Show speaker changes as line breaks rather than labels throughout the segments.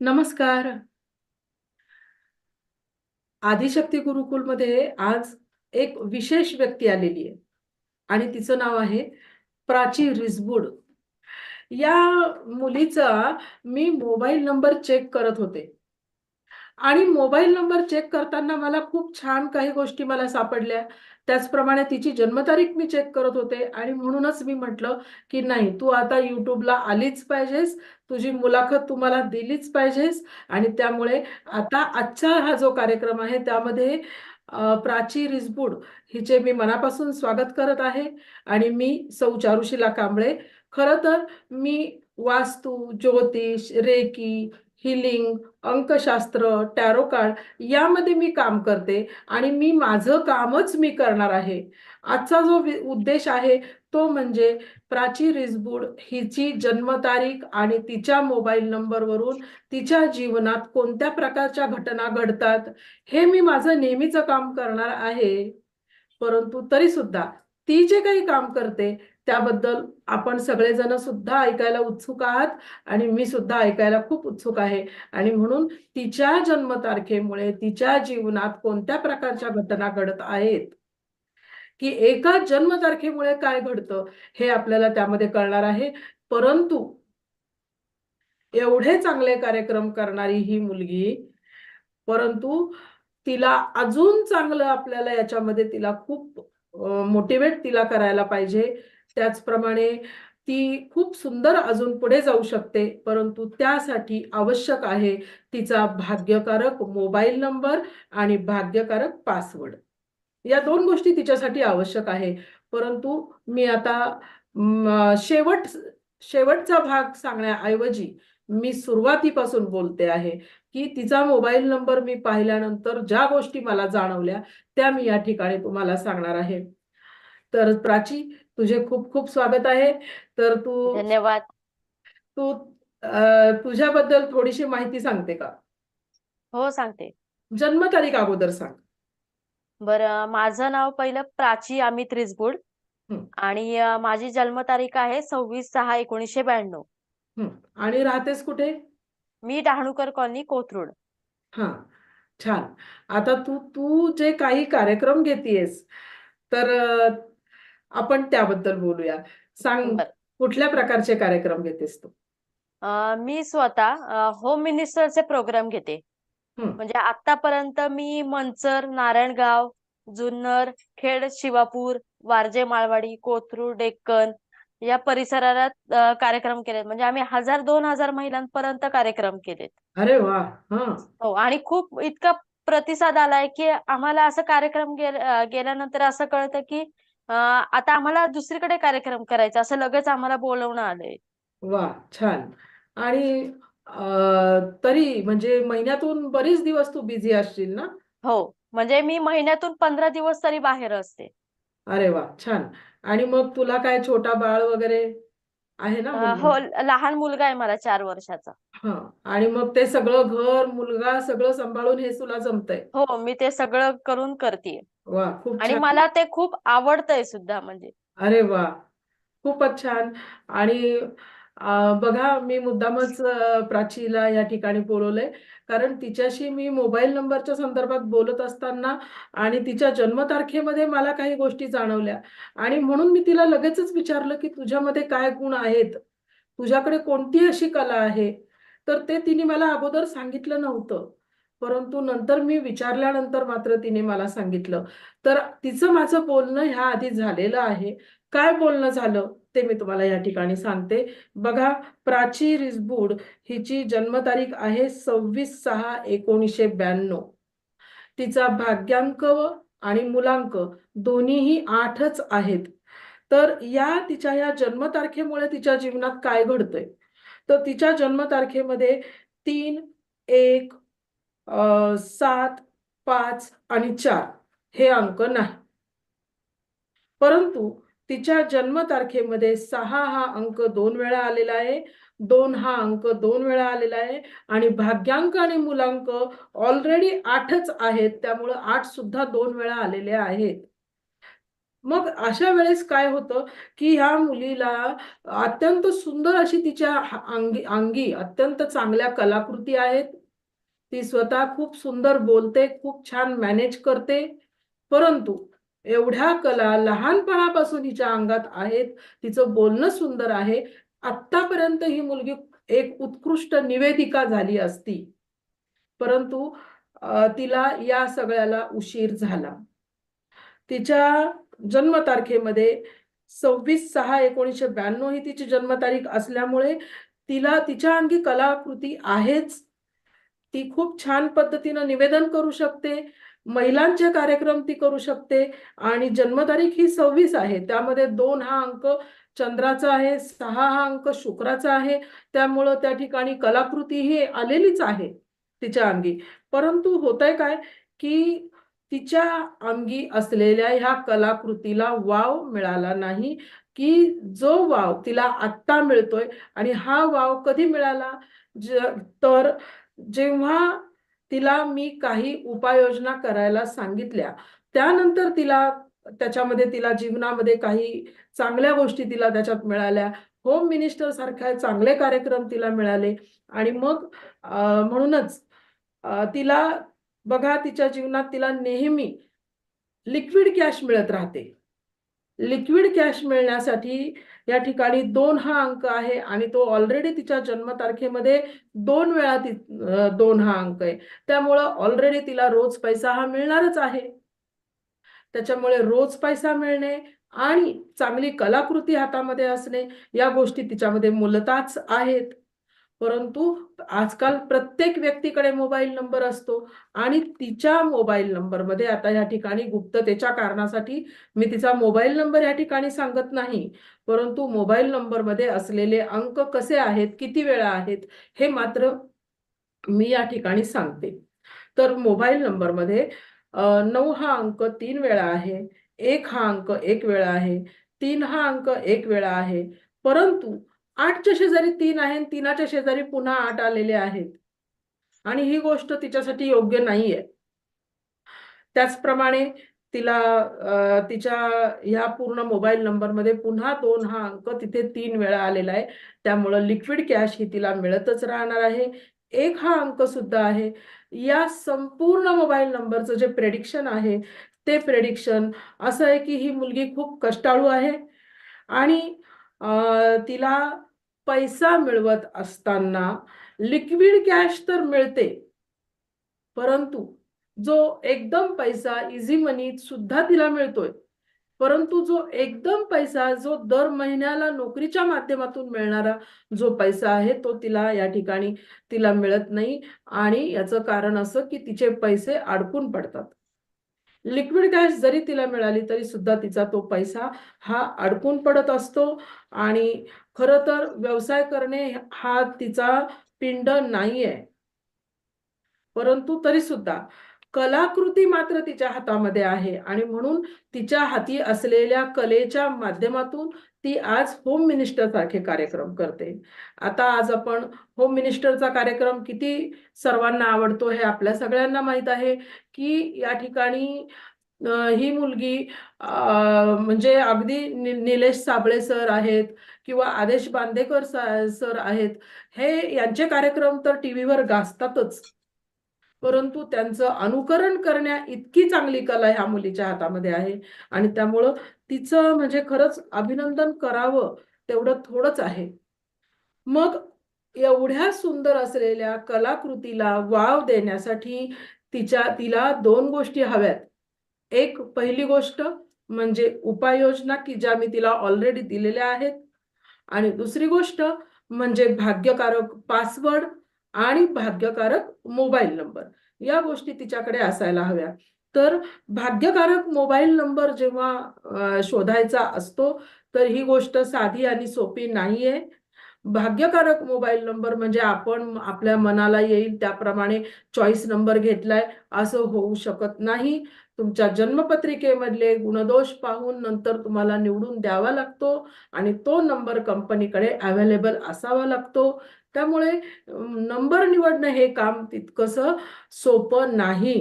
नमस्कार. आदिशक्ती गुरुकुलमध्ये आज एक विशेष व्यक्ती आलेली आहे आणि तिचं नाव आहे प्राची रिसबुड या मुलीचा मी मोबाईल नंबर चेक करत होते. आणि मोबाईल नंबर चेक करताना मला खूप छान काही गोष्टी मला सापडल्या. त्याचप्रमाणे तिची जन्मतारीख मी चेक करत होते आणि म्हणूनच मी म्हटलं की नाही तू आता यूट्यूबला आलीच पाहिजेस तुझी मुलाखत तुम्हाला दिलीच पाहिजेस आणि त्यामुळे आता आजचा हा जो कार्यक्रम आहे त्यामध्ये प्राची रिसबुड हिचे मी मनापासून स्वागत करत आहे आणि मी सौ चारुशिला कांबळे. खरं तर मी वास्तू ज्योतिष रेकी हिलिंग अंकशास्त्र टॅरो कार्ड यामध्ये मी काम करते आणि मी माझं कामच मी करणार आहे. आजचा जो उद्देश आहे तो म्हणजे प्राची रिसबुड हिची जन्मतारीख आणि तिच्या मोबाईल नंबरवरून तिच्या जीवनात कोणत्या प्रकारच्या घटना घडतात हे मी माझं नेहमीचं काम करणार आहे. परंतु तरी सुद्धा ती जे काही काम करते त्याबद्दल आपण सगळेजण सुद्धा ऐकायला उत्सुक आहात आणि मी सुद्धा ऐकायला खूप उत्सुक आहे. आणि म्हणून तिच्या जन्मतारखेमुळे तिच्या जीवनात कोणत्या प्रकारच्या घटना घडत आहेत? की एका जन्मतारखेमुळे काय घडतं हे आपल्याला त्यामध्ये कळणार आहे. परंतु एवढे चांगले कार्यक्रम करणारी ही मुलगी परंतु तिला अजून चांगलं आपल्याला याच्यामध्ये तिला खूप मोटिवेट तिला करायला पाहिजे. त्याचप्रमाणे ती खूप सुंदर अजून पुढे जाऊ शकते परंतु त्यासाठी आवश्यक आहे तिचा भाग्यकारक मोबाईल नंबर आणि भाग्यकारक पासवर्ड. या दोन गोष्टी तिच्यासाठी आवश्यक आहे परंतु मी आता शेवट शेवटचा भाग सांगण्याऐवजी मी सुरुवातीपासून बोलते आहे की तिचा मोबाईल नंबर मी पाहिल्यानंतर ज्या गोष्टी मला जाणवल्या त्या मी या ठिकाणी तुम्हाला सांगणार आहे. तर प्राची तुझे खूप खूप स्वागत आहे. तर तू
धन्यवाद.
तू तुझ्याबद्दल थोडीशी माहिती सांगते का?
हो सांगते.
जन्मतारीख अगोदर सांग.
बरं माझं नाव पहिलं प्राची अमित
हं.
आणि माझी जन्मतारीख आहे सव्वीस सहा एकोणीसशे ब्याण्णव.
आणि राहतेस कुठे?
मी डहाणूकर कॉलनी कोथरूड.
हा. छान. आता तू तू जे काही कार्यक्रम घेतीयस तर आपण त्याबद्दल बोलूया. सांग कुठल्या प्रकारचे कार्यक्रम घेतेस तू?
मी स्वतः होम मिनिस्टरचे प्रोग्राम घेते. म्हणजे आतापर्यंत मी मंचर नारायणगाव जुन्नर खेड शिवापूर वारजे माळवाडी कोथरूड डेक्कन या परिसरात कार्यक्रम केलेत. म्हणजे आम्ही हजार दोन हजार महिलांपर्यंत कार्यक्रम केलेत.
अरे वा! हा.
आणि खूप इतका प्रतिसाद आलाय की आम्हाला असं कार्यक्रम गेल्यानंतर असं कळतं की आता आम्हाला दुसरीकडे कार्यक्रम करायचा असं लगेच आम्हाला बोलवणं आलंय.
वा छान. आणि तरी म्हणजे महिन्यातून बरीच दिवस तू बिझी असशील ना?
हो म्हणजे मी महिन्यातून पंधरा दिवस तरी बाहेर असते.
अरे वा छान. आणि मग तुला काय छोटा बाळ वगैरे आहे ना
अं, हो लहान मुलगा आहे मला चार वर्षाचा.
हा आणि मग ते सगळं घर मुलगा सगळं सांभाळून हे तुला जमतंय?
हो मी ते सगळं करून करते
वा खूप
आणि
छान.
मला ते खूप आवडतंय सुद्धा म्हणजे.
अरे वा खूपच छान. आणि अ, बघा मी मुद्दामच अ, प्राचीला या ठिकाणी बोलवलंय कारण तिच्याशी मी मोबाईल नंबरच्या संदर्भात बोलत असताना आणि तिच्या जन्मतारखेमध्ये मला काही गोष्टी जाणवल्या. आणि म्हणून मी तिला लगेचच विचारलं की तुझ्यामध्ये काय गुण आहेत? तुझ्याकडे कोणती अशी कला आहे? तर ते तिने मला अगोदर सांगितलं नव्हतं. परंतु नंतर मी विचारल्यानंतर मात्र तिने मला सांगितलं तर तिचं माझं बोलणं ह्या आधी झालेलं आहे. काय बोलणं झालं? ते मी तुम्हाला या ठिकाणी सांगते. बघा प्राची रिसबूड हिची जन्मतारीख आहे सव्वीस सहा एकोणीसशे ब्याण्णव. तिचा भाग्यांक आणि मुलांक दोन्हीही आठच आहेत. तर या तिच्या या जन्मतारखेमुळे तिच्या जीवनात काय घडतंय? तर तिच्या जन्मतारखेमध्ये तीन एक सात पाच आणि चार हे अंक नाही. परंतु तिच्या जन्मतारखेमध्ये सहा हा अंक दोन वेळा आलेला आहे दोन हा अंक दोन वेळा आलेला आहे आणि भाग्यांक आणि मुलांक ऑलरेडी आठच आहेत त्यामुळं आठ सुद्धा दोन वेळा आलेले आहेत. मग अशा वेळेस काय होतं की ह्या मुलीला अत्यंत सुंदर अशी तिच्या अंगी अंगी अत्यंत चांगल्या कलाकृती आहेत. ती स्वतः खूप सुंदर बोलते खूप छान मॅनेज करते. परंतु एवढ्या कला लहानपणापासून हिच्या अंगात आहेत तिचं बोलणं सुंदर आहे. आत्तापर्यंत ही मुलगी एक उत्कृष्ट निवेदिका झाली असती. परंतु तिला या सगळ्याला उशीर झाला. तिच्या जन्मतारखेमध्ये सव्वीस सहा एकोणीसशे ब्याण्णव ही तिची जन्मतारीख असल्यामुळे तिला तिच्या अंगी कलाकृती आहेच. ती खूप छान पद्धतीनं निवेदन करू शकते महिलांचे कार्यक्रम ती करू शकते आणि जन्मतारीख ही सव्वीस आहे. त्यामध्ये दोन हा अंक चंद्राचा आहे सहा हा अंक शुक्राचा आहे. त्यामुळं त्या ठिकाणी कलाकृती ही आलेलीच आहे तिच्या अंगी. परंतु होतंय काय की तिच्या अंगी असलेल्या ह्या कलाकृतीला वाव मिळाला नाही की जो वाव तिला आत्ता मिळतोय आणि हा वाव कधी मिळाला? ज तर जेव्हा तिला मी काही उपाययोजना करायला सांगितल्या त्यानंतर तिला त्याच्यामध्ये तिला जीवनामध्ये काही चांगल्या गोष्टी तिला त्याच्यात मिळाल्या. होम मिनिस्टर सारख्या चांगले कार्यक्रम तिला मिळाले. आणि मग म्हणूनच तिला बघा तिच्या जीवनात तिला नेहमी लिक्विड कॅश मिळत राहते. लिक्विड कॅश मिळण्यासाठी या ठिकाणी दोन हा अंक आहे आणि तो ऑलरेडी तिच्या जन्मतारखेमध्ये दोन वेळा ती दोन हा अंक आहे. त्यामुळं ऑलरेडी तिला रोज पैसा हा मिळणारच आहे. त्याच्यामुळे रोज पैसा मिळणे आणि चांगली कलाकृती हातामध्ये असणे या गोष्टी तिच्यामध्ये मूलतःच आहेत. परंतु आजकाल प्रत्येक व्यक्तीकडे मोबाईल नंबर असतो आणि तिच्या मोबाईल नंबरमध्ये आता या ठिकाणी गुप्ततेच्या कारणासाठी मी तिचा मोबाईल नंबर या ठिकाणी सांगत नाही. परंतु मोबाईल नंबरमध्ये असलेले अंक कसे आहेत किती वेळा आहेत हे मात्र मी या ठिकाणी सांगते. तर मोबाईल नंबरमध्ये नऊ हा अंक तीन वेळा आहे एक हा अंक एक वेळा आहे तीन हा अंक एक वेळा आहे परंतु आठच्या शेजारी तीन आहे आणि तीनाच्या शेजारी पुन्हा आठ आलेले आहेत. आणि ही गोष्ट तिच्यासाठी योग्य नाहीये. त्याचप्रमाणे तिला तिच्या ह्या पूर्ण मोबाईल नंबरमध्ये पुन्हा दोन हा अंक तिथे तीन वेळा आलेला आहे. त्यामुळं लिक्विड कॅश ही तिला मिळतच राहणार आहे. एक हा अंक सुद्धा आहे. या संपूर्ण मोबाईल नंबरचं जे प्रेडिक्शन आहे ते प्रेडिक्शन असं आहे की ही मुलगी खूप कष्टाळू आहे. आणि तिला पैसा मिळवत असताना लिक्विड कॅश तर मिळते. परंतु जो एकदम पैसा इझी मनी सुद्धा तिला मिळतोय. परंतु जो एकदम पैसा जो दर महिन्याला नोकरीच्या माध्यमातून मिळणारा जो पैसा आहे तो तिला या ठिकाणी तिला मिळत नाही आणि याचं कारण असं की तिचे पैसे अडकून पडतात. लिक्विड कॅश जरी तिला मिळाली तरी सुद्धा तिचा तो पैसा हा अडकून पडत असतो आणि खरं तर व्यवसाय करणे हा तिचा पिंड नाहीये. परंतु तरी सुद्धा कलाकृती मात्र तिच्या हातामध्ये आहे आणि म्हणून तिच्या हाती असलेल्या कलेच्या माध्यमातून ती आज होम मिनिस्टर सारखे कार्यक्रम करते. आता आज आपण होम मिनिस्टरचा कार्यक्रम किती सर्वांना आवडतो हे आपल्या सगळ्यांना माहीत आहे की या ठिकाणी ही मुलगी म्हणजे अगदी नि निलेश साबळे सर आहेत किंवा आदेश बांदेकर सर आहेत हे यांचे कार्यक्रम तर टीव्हीवर गाजतातच. परंतु त्यांचं अनुकरण करण्या इतकी चांगली कला ह्या मुलीच्या हातामध्ये आहे आणि त्यामुळं तिचं म्हणजे खरंच अभिनंदन करावं तेवढं थोडंच आहे. मग एवढ्या सुंदर असलेल्या कलाकृतीला वाव देण्यासाठी तिच्या तिला दोन गोष्टी हव्यात. एक पहिली गोष्ट म्हणजे उपाययोजना की ज्या मी तिला ऑलरेडी दिलेल्या आहेत. आणि दुसरी गोष्ट म्हणजे भाग्यकारक पासवर्ड आणि भाग्यकारक मोबाईल नंबर या गोष्टी तिच्याकडे असायला हव्या. तर भाग्यकारक मोबाईल नंबर जेव्हा शोधायचा असतो तर ही गोष्ट साधी आणि सोपी नाहीये. भाग्यकारक मोबाईल नंबर म्हणजे आपण आपल्या मनाला येईल त्याप्रमाणे चॉईस नंबर घेतलाय असं होऊ शकत नाही. तुमच्या जन्मपत्रिकेमधले गुणदोष पाहून नंतर तुम्हाला निवडून द्यावा लागतो आणि तो नंबर कंपनीकडे अवेलेबल असावा लागतो. त्यामुळे नंबर निवडणं हे काम तितकंसं सोपं नाही.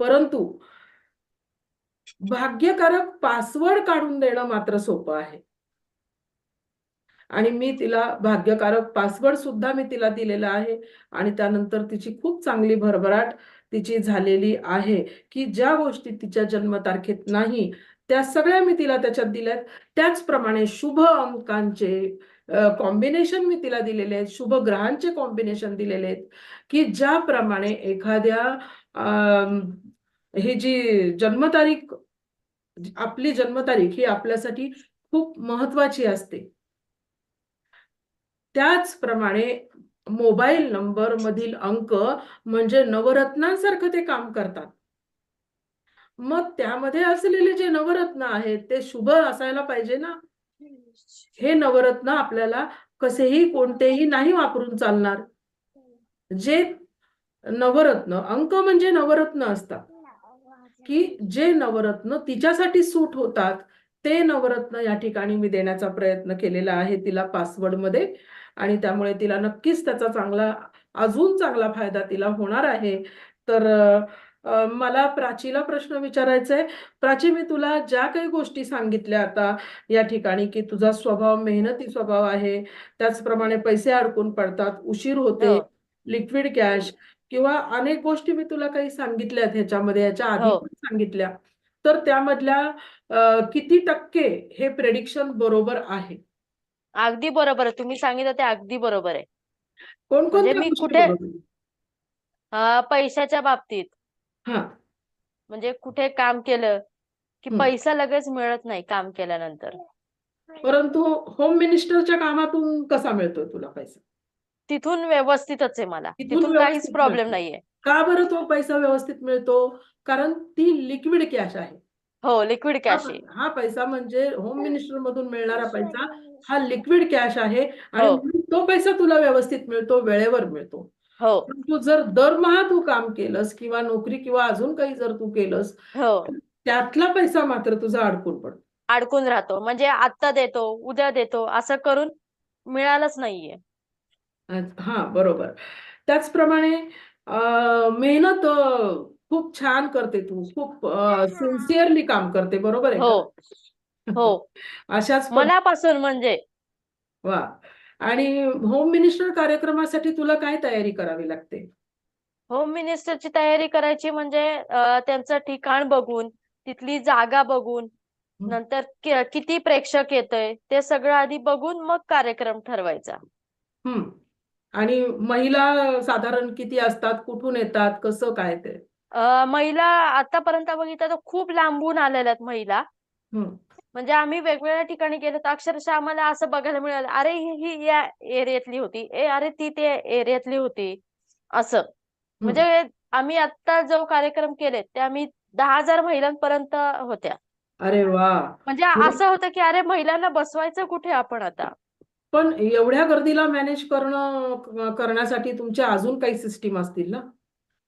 परंतु भाग्यकारक पासवर्ड काढून देणं मात्र सोपं आहे. आणि मी तिला भाग्यकारक पासवर्ड सुद्धा मी तिला दिलेला आहे. आणि त्यानंतर तिची खूप चांगली भरभराट तिची झालेली आहे की ज्या गोष्टी तिच्या जन्मतारखेत नाही त्या सगळ्या मी तिला त्याच्यात दिल्यात. त्याचप्रमाणे शुभ अंकांचे कॉम्बिनेशन मी तिला दिलेले आहेत. शुभ ग्रहांचे कॉम्बिनेशन दिलेले आहेत की ज्याप्रमाणे एखाद्या ही जी जन्मतारीख आपली जन्मतारीख ही आपल्यासाठी खूप महत्वाची असते. त्याचप्रमाणे मोबाईल नंबर मधील अंक म्हणजे नवरत्नांसारखं ते काम करतात. मग त्यामध्ये असलेले जे नवरत्न आहेत ते शुभ असायला पाहिजे ना? हे नवरत्न आपल्याला कसेही कोणतेही नाही वापरून चालणार. जे नवरत्न अंक म्हणजे नवरत्न असतात. की जे नवरत्न तिच्यासाठी सूट होतात ते नवरत्न या ठिकाणी मी देण्याचा प्रयत्न केलेला आहे तिला पासवर्डमध्ये आणि त्यामुळे तिला नक्कीच त्याचा चांगला अजून चांगला फायदा तिला होणार आहे. तर मला प्राचीला प्रश्न विचारायचा आहे प्राची मी तुला ज्या काही गोष्टी सांगितल्या आता या ठिकाणी की तुझा स्वभाव मेहनती स्वभाव आहे त्याचप्रमाणे पैसे अडकून पडतात उशीर होते
हो.
लिक्विड कॅश किंवा अनेक गोष्टी मी तुला काही सांगितल्यात ह्याच्यामध्ये याच्या आधी
हो.
पण सांगितल्या. तर त्यामधल्या किती टक्के हे प्रेडिक्शन बरोबर आहे?
अगदी बरोबर आहे. तुम्ही सांगितलं ते अगदी बरोबर आहे.
कोणकोणत्या
म्हणजे मी कुठे- पैशाच्या बाबतीत.
हा.
म्हणजे कुठे काम केलं की. पैसा लगेच मिळत नाही काम केल्यानंतर.
परंतु होम मिनिस्टरच्या कामातून कसा मिळतोय तुला पैसा?
तिथून व्यवस्थितच आहे मला.
तिथून
काहीच प्रॉब्लेम
मिळतो.
नाहीये.
का बरं तो पैसा व्यवस्थित मिळतो? कारण ती लिक्विड कॅश आहे.
हो लिक्विड कॅश आहे.
हा पैसा म्हणजे होम मिनिस्टर मधून मिळणारा पैसा हा लिक्विड कॅश आहे आणि
हो.
म्हणून तो पैसा तुला व्यवस्थित मिळतो वेळेवर मिळतो.
हो.
परंतु जर दरमहा तू काम केलंस किंवा नोकरी किंवा अजून काही जर तू केलंस
हो.
त्यातला पैसा मात्र तुझा अडकून पडतो.
अडकून राहतो. म्हणजे आत्ता देतो उद्या देतो असं करून मिळालंच नाहीये.
हा बरोबर. त्याचप्रमाणे मेहनत खूप छान करते तू. खूप सिन्सिअरली काम करते बरोबर आहे
हो. हो.
अशाच
मनापासून म्हणजे.
वा. आणि होम मिनिस्टर कार्यक्रमासाठी तुला काय तयारी करावी लागते?
होम मिनिस्टरची तयारी करायची म्हणजे त्यांचं ठिकाण बघून तिथली जागा बघून. नंतर किती प्रेक्षक येतंय ते सगळं आधी बघून मग कार्यक्रम ठरवायचा.
आणि महिला साधारण किती असतात? कुठून येतात? कसं काय ते?
महिला आतापर्यंत बघितलं तर खूप लांबून आलेल्या आहेत महिला. म्हणजे आम्ही वेगवेगळ्या ठिकाणी गेलो तर अक्षरशः आम्हाला असं बघायला मिळालं अरे ही ही या एरियातली होती. ए अरे ती त्या एरियातली होती. असं. म्हणजे आम्ही आता जो कार्यक्रम केले ते आम्ही दहा हजार महिलांपर्यंत होत्या.
अरे वा.
म्हणजे. असं होतं की अरे महिलांना बसवायचं कुठे आपण आता?
पण एवढ्या गर्दीला मॅनेज करणं करण्यासाठी तुमच्या अजून काही सिस्टीम असतील ना?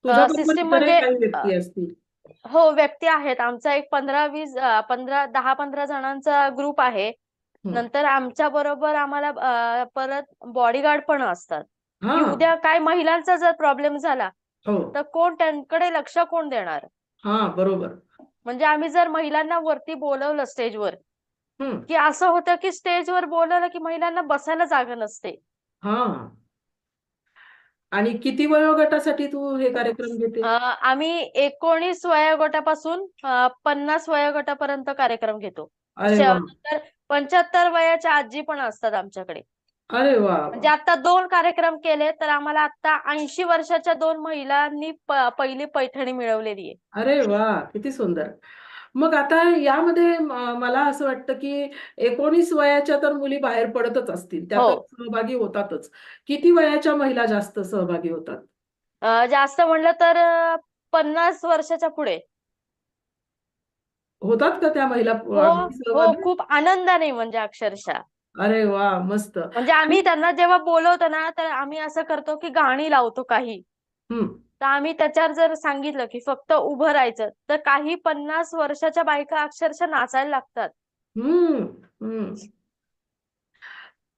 म्हणजे,
असतील.
हो व्यक्ती आहेत. आमचा एक पंधरा वीस पंधरा दहा पंधरा जणांचा ग्रुप आहे. नंतर आमच्या बरोबर आम्हाला परत बॉडीगार्ड पण असतात. उद्या काय महिलांचा जर प्रॉब्लेम झाला
हो.
तर कोण त्यांकडे लक्ष कोण देणार?
हा बरोबर.
म्हणजे आम्ही जर महिलांना वरती बोलवलं स्टेजवर की असं होतं की स्टेजवर बोलवलं की महिलांना बसायला जागा नसते.
हा. आणि किती वयोगटासाठी तू हे कार्यक्रम घेते?
आम्ही एकोणीस वयोगटापासून पन्नास वयोगटापर्यंत कार्यक्रम घेतो. पंच्याहत्तर वयाच्या आजी पण असतात आमच्याकडे.
अरे वा.
म्हणजे आता दोन कार्यक्रम केले तर आम्हाला आता ऐंशी वर्षाच्या दोन महिलांनी पहिली पैठणी मिळवलेली आहे.
अरे वा. किती सुंदर. मग आता यामध्ये मला असं वाटतं की एकोणीस वयाच्या तर मुली बाहेर पडतच असतील. त्या
हो.
सहभागी होतातच. किती वयाच्या महिला जास्त सहभागी होतात?
जास्त म्हणलं तर पन्नास वर्षाच्या पुढे.
होतात का त्या महिला
हो हो
सहभागी?
खूप आनंदाने म्हणजे अक्षरशः.
अरे वा मस्त.
म्हणजे आम्ही त्यांना जेव्हा बोलवतो ना तर आम्ही असं करतो की गाणी लावतो काही.
हम्म
तर आम्ही त्याच्यावर जर सांगितलं की फक्त उभं राहायचं तर काही पन्नास वर्षाच्या बायका अक्षरशः नाचायला लागतात.
हम्म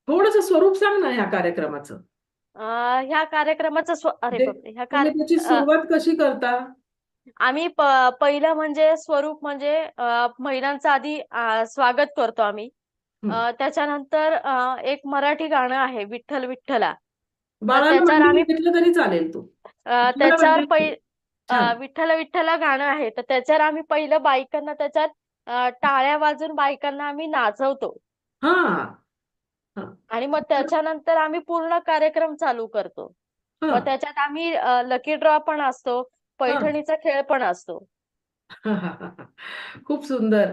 थोडस स्वरूप सांग ना ह्या कार्यक्रमाचं.
ह्या कार्यक्रमाचं स्व अरे
म्हणजे
बापरे ह्या
तुम्ही
कार
त्याची
अं,
सुरुवात कशी करता?
आम्ही प पहिलं म्हणजे स्वरूप म्हणजे अ, महिलांचं आधी अ, स्वागत करतो आम्ही.
हं.
अ, त्याच्यानंतर अ, एक मराठी गाणं आहे विठ्ठल विठ्ठला.
बाळाला
त्याच्यावर आम्ही
घेतलं तरी चालेल तू.
त्याच्यावर पै. अ,
छान.
विठ्ठल विठ्ठला गाणं आहे. तर त्याच्यावर आम्ही पहिलं बायकांना त्याच्यात टाळ्या वाजून बायकांना आम्ही नाचवतो. आणि मग त्याच्यानंतर आम्ही पूर्ण कार्यक्रम चालू करतो. मग त्याच्यात आम्ही लकी ड्रॉ पण असतो. पैठणीचा खेळ पण असतो.
खूप सुंदर.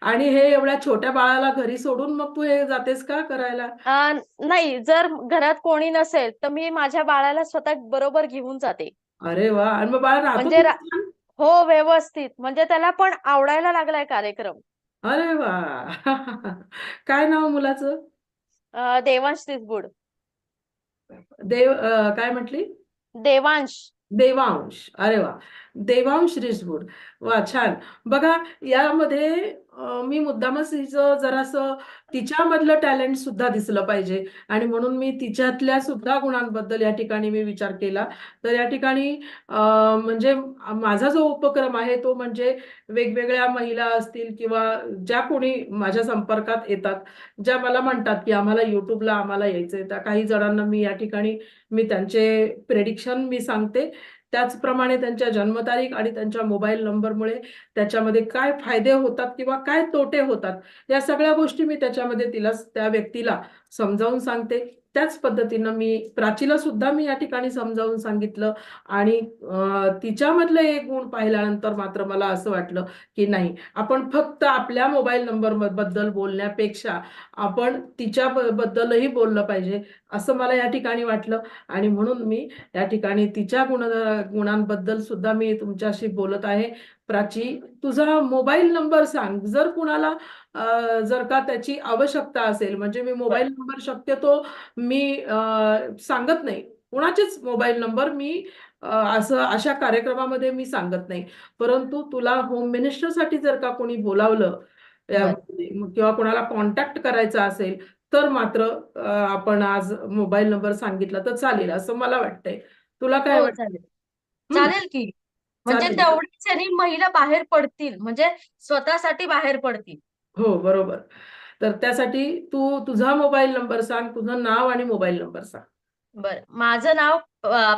आणि हे एवढ्या छोट्या बाळाला घरी सोडून मग तू हे जातेस का करायला?
अ, नाही जर घरात कोणी नसेल तर मी माझ्या बाळाला स्वतः बरोबर घेऊन जाते.
अरे वा! आणि मग बाळ राहतो
म्हणजे रा-
तिथे छान?
हो व्यवस्थित. म्हणजे त्याला पण आवडायला लागलाय कार्यक्रम.
अरे वा! काय नाव मुलाचं?
अ, देवांश दिसबुड
देव अं, काय म्हटली?
देवांश.
देवांश. अरे वा! देवांश रिजवूड. वा छान. बघा यामध्ये मी मुद्दामच हिचं जरासं तिच्यामधलं टॅलेंट सुद्धा दिसलं पाहिजे. आणि म्हणून मी तिच्यातल्या सुद्धा गुणांबद्दल या ठिकाणी मी विचार केला. तर या ठिकाणी म्हणजे माझा जो उपक्रम आहे तो म्हणजे वेगवेगळ्या महिला असतील किंवा ज्या कोणी माझ्या संपर्कात येतात ज्या मला म्हणतात की आम्हाला युट्यूबला आम्हाला यायचंय. त्या काही जणांना मी या ठिकाणी मी त्यांचे प्रेडिक्शन मी सांगते. त्याचप्रमाणे त्यांच्या जन्मतारीख आणि त्यांच्या मोबाईल नंबरमुळे त्याच्यामध्ये काय फायदे होतात किंवा काय तोटे होतात या सगळ्या गोष्टी मी त्याच्यामध्ये तिला त्या व्यक्तीला समजावून सांगते. त्याच पद्धतीनं मी प्राचीला सुद्धा मी या ठिकाणी समजावून सांगितलं आणि तिच्यामधलं एक गुण पाहिल्यानंतर मात्र मला असं वाटलं की नाही आपण फक्त आपल्या मोबाईल नंबरबद्दल बोलण्यापेक्षा आपण तिच्या बद्दलही बोललं पाहिजे. असं मला या ठिकाणी वाटलं. आणि म्हणून मी या ठिकाणी तिच्या गुण गुणांबद्दल सुद्धा मी तुमच्याशी बोलत आहे. प्राची तुझा मोबाईल नंबर सांग. जर कुणाला जर का त्याची आवश्यकता असेल म्हणजे मी मोबाईल नंबर शक्यतो मी सांगत नाही. कुणाचेच मोबाईल नंबर मी असं अशा कार्यक्रमामध्ये मी सांगत नाही. परंतु तुला होम मिनिस्टरसाठी जर का कोणी बोलावलं किंवा कोणाला कॉन्टॅक्ट करायचा असेल तर मात्र आपण आज मोबाईल नंबर सांगितला तर चालेल असं मला वाटतंय. तुला काय
हो
वाटतं
चालेल. की. म्हणजे तेवढीच महिला बाहेर पडतील म्हणजे स्वतःसाठी बाहेर पडतील.
हो बरोबर. तर त्यासाठी तू तुझा मोबाईल नंबर सांग तुझं नाव आणि मोबाईल नंबर सांग.
बर. माझं नाव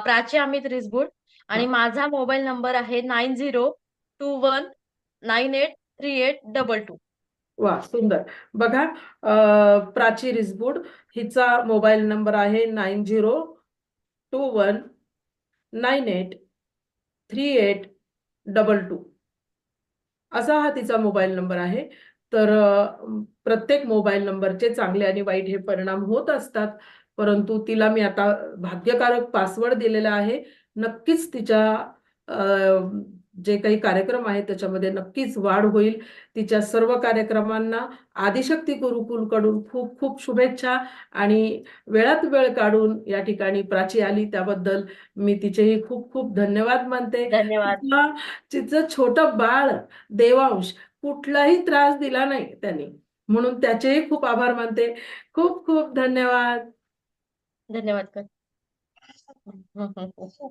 प्राची अमित रिसबुड आणि माझा मोबाईल नंबर आहे nine zero two one nine eight three eight double two.
वा सुंदर. बघा प्राची रिसबुड हिचा मोबाईल नंबर आहे nine zero two one nine eight three eight double two. असा हा तिचा मोबाईल नंबर आहे. तर प्रत्येक मोबाईल नंबरचे चांगले आणि वाईट हे परिणाम होत असतात. परंतु तिला मी आता भाग्यकारक पासवर्ड दिलेला आहे. नक्कीच तिच्या जे काही कार्यक्रम आहेत त्याच्यामध्ये नक्कीच वाढ होईल. तिच्या सर्व कार्यक्रमांना आदिशक्ती गुरुकुलकडून खूप खूप शुभेच्छा आणि वेळात वेळ काढून या ठिकाणी प्राची आली. त्याबद्दल मी तिचेही खूप खूप धन्यवाद मानते.
धन्यवाद.
तिचं छोटं बाळ देवांश कुठलाही त्रास दिला नाही त्यांनी. म्हणून त्याचेही खूप आभार मानते. खूप खूप धन्यवाद.
धन्यवाद